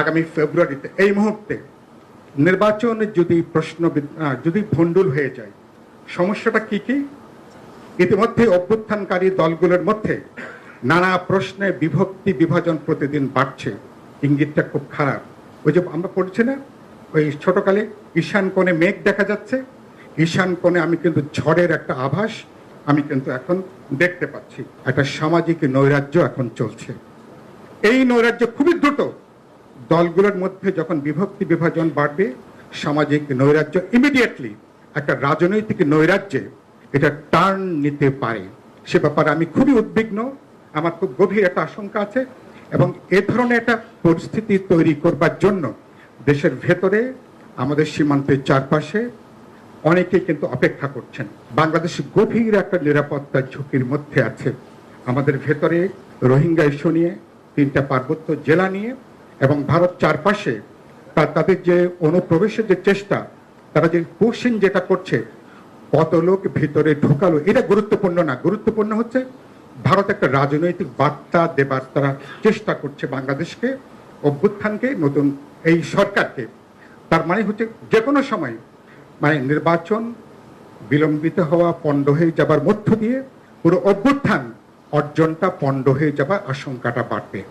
আগামী ফেব্রুয়ারিতে, এই মুহূর্তে নির্বাচন যদি প্রশ্ন যদি ভণ্ডুল হয়ে যায়, সমস্যাটা কি কি? ইতিমধ্যে অভ্যুত্থানকারী দলগুলোর মধ্যে নানা প্রশ্নে বিভক্তি বিভাজন প্রতিদিন বাড়ছে। ইঙ্গিতটা খুব খারাপ। ওই যে আমরা পড়ছি না, ওই ছোটকালে ঈশান কোণে মেঘ দেখা যাচ্ছে, ঈশান কোণে আমি কিন্তু ঝড়ের একটা আভাস আমি কিন্তু এখন দেখতে পাচ্ছি। একটা সামাজিক নৈরাজ্য এখন চলছে। এই নৈরাজ্য খুবই দ্রুত দলগুলোর মধ্যে যখন বিভক্তি বিভাজন বাড়বে, সামাজিক নৈরাজ্য ইমিডিয়েটলি একটা রাজনৈতিক নৈরাজ্যে এটা টার্ন নিতে পারে। সে ব্যাপারে আমি খুবই উদ্বিগ্ন, আমার খুব গভীর একটা আশঙ্কা আছে এবং এ ধরনের একটা পরিস্থিতি তৈরি করবার জন্য দেশের ভেতরে, আমাদের সীমান্তের চারপাশে অনেকে কিন্তু অপেক্ষা করছেন। বাংলাদেশ গভীর একটা নিরাপত্তা ঝুঁকির মধ্যে আছে। আমাদের ভেতরে রোহিঙ্গা ইস্যু নিয়ে, তিনটা পার্বত্য জেলা নিয়ে ভারত চারপাশে তাদের যে অনুপ্রবেশের যে চেষ্টা, তারা যে পুশিং যেটা করছে কত লোক ভিতরে ঢোকালো, এটা গুরুত্বপূর্ণ না। গুরুত্বপূর্ণ হচ্ছে ভারত একটা রাজনৈতিক বার্তা দেবার তারা চেষ্টা করছে বাংলাদেশকে, অভ্যুত্থানকে, নতুন এই সরকারকে। তার মানে হচ্ছে যে কোনো সময় মানে নির্বাচন বিলম্বিত হওয়া, পণ্ড হয়ে যাবার মধ্য দিয়ে পুরো অভ্যুত্থান অর্জনটা পণ্ড হয়ে যাবার আশঙ্কাটা বাড়বে।